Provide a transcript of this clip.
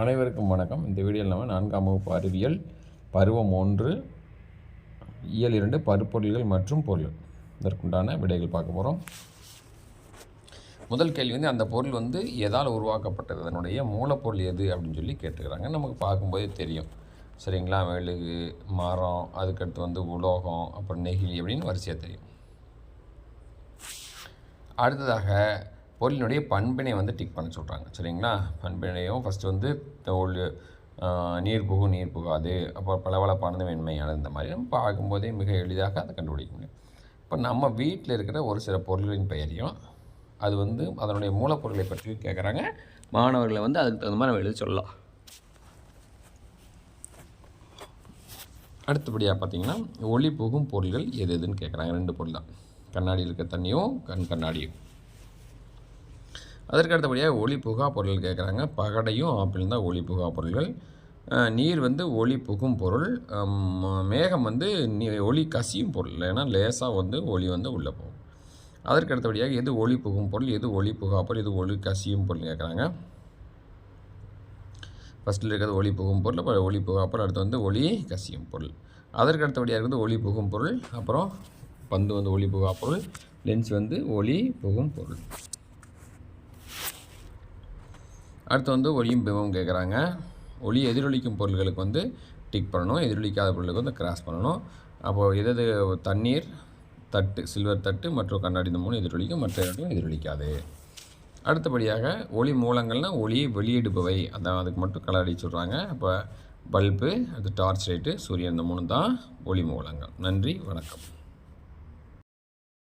அனைவருக்கும் வணக்கம். இந்த வீடியோவில் நம்ம நான்காம் வகுப்பு அறிவியல் பருவம் ஒன்று இயல் இரண்டு பருப்பொருள்கள் மற்றும் பொருள். இதற்குண்டான விடைகள் பார்க்க போகிறோம் முதல் கேள்வி வந்து அந்த பொருள் வந்து எதால் உருவாக்கப்பட்டது? அதனுடைய மூலப்பொருள் எது அப்படின்னு சொல்லி கேட்டுக்கிறாங்க. நமக்கு பார்க்கும்போதே தெரியும். சரிங்களா? மெழுகு மரம் அதுக்கடுத்து வந்து உலோகம் அப்புறம் நெகிழி அப்படின்னு வரிசையாக தெரியும். அடுத்ததாக பொருளினுடைய பண்பினை வந்து டிக் பண்ண சொல்கிறாங்க சரிங்களா? பண்பினையும் ஃபஸ்ட்டு வந்து தோல் நீர் புகும் நீர் புகாது அப்புறம் பளபளப்பானது வெண்மையானது இந்த மாதிரி நம்ம பார்க்கும்போதே மிக எளிதாக அதை கண்டுபிடிக்க முடியும். இப்போ நம்ம வீட்டில் இருக்கிற ஒரு சில பொருள்களின் பெயரையும் அது வந்து அதனுடைய மூலப்பொருளை பற்றி கேட்குறாங்க மாணவர்களை வந்து அதுக்கு தகுந்த மாதிரி நம்ம எழுதி சொல்லலாம். அடுத்தபடியாக பார்த்தீங்கன்னா ஒளி புகும் பொருள்கள் எது எதுன்னு கேட்குறாங்க ரெண்டு பொருள் தான். கண்ணாடியில் இருக்க தண்ணியும் கண் கண்ணாடியும். அதற்கு அடுத்தபடியாக ஒளி புகா பொருள் கேட்குறாங்க. பகடையும் ஆப்பிள் தான் ஒளி புகா பொருள்கள் நீர் வந்து ஒளி புகும் பொருள். மேகம் வந்து நீ ஒளி கசியும் பொருள். ஏன்னா லேசாக வந்து ஒளி வந்து உள்ளே போகும். அதற்கு அடுத்தபடியாக எது ஒளி புகும் பொருள் எது ஒளி புகா பொருள் எது ஒளி கசியும் பொருள் கேட்குறாங்க. ஃபஸ்ட்டில் இருக்கிறது ஒளி புகும் பொருள் அப்புறம் ஒளி புகா பொருள் அடுத்து வந்து ஒளி கசியும் பொருள். அதற்கு அடுத்தபடியாக இருக்கிறது ஒளி புகும் பொருள் அப்புறம் பந்து வந்து ஒளி புகா பொருள் லென்ஸ் வந்து ஒளி புகும் பொருள். அடுத்து வந்து ஒளியும் பிம்பம் கேட்குறாங்க ஒளி எதிரொலிக்கும் பொருள்களுக்கு வந்து டிக் பண்ணணும். எதிரொலிக்காத பொருளுக்கு வந்து கிராஸ் பண்ணணும். அப்போது எதது தண்ணீர் தட்டு சில்வர் தட்டு மற்றும் கண்ணாடி இந்த மூணு எதிரொலிக்கும். மற்ற இடங்களும் எதிரொலிக்காது. அடுத்தபடியாக ஒளி மூலங்கள்னால் ஒளியை வெளியிடுபவை. அதான் அதுக்கு மட்டும் கலர் அடிச்சு சொல்கிறாங்க அப்போ பல்பு அது டார்ச் லைட்டு சூரியன் இந்த மூணு தான் ஒளி மூலங்கள். நன்றி வணக்கம்.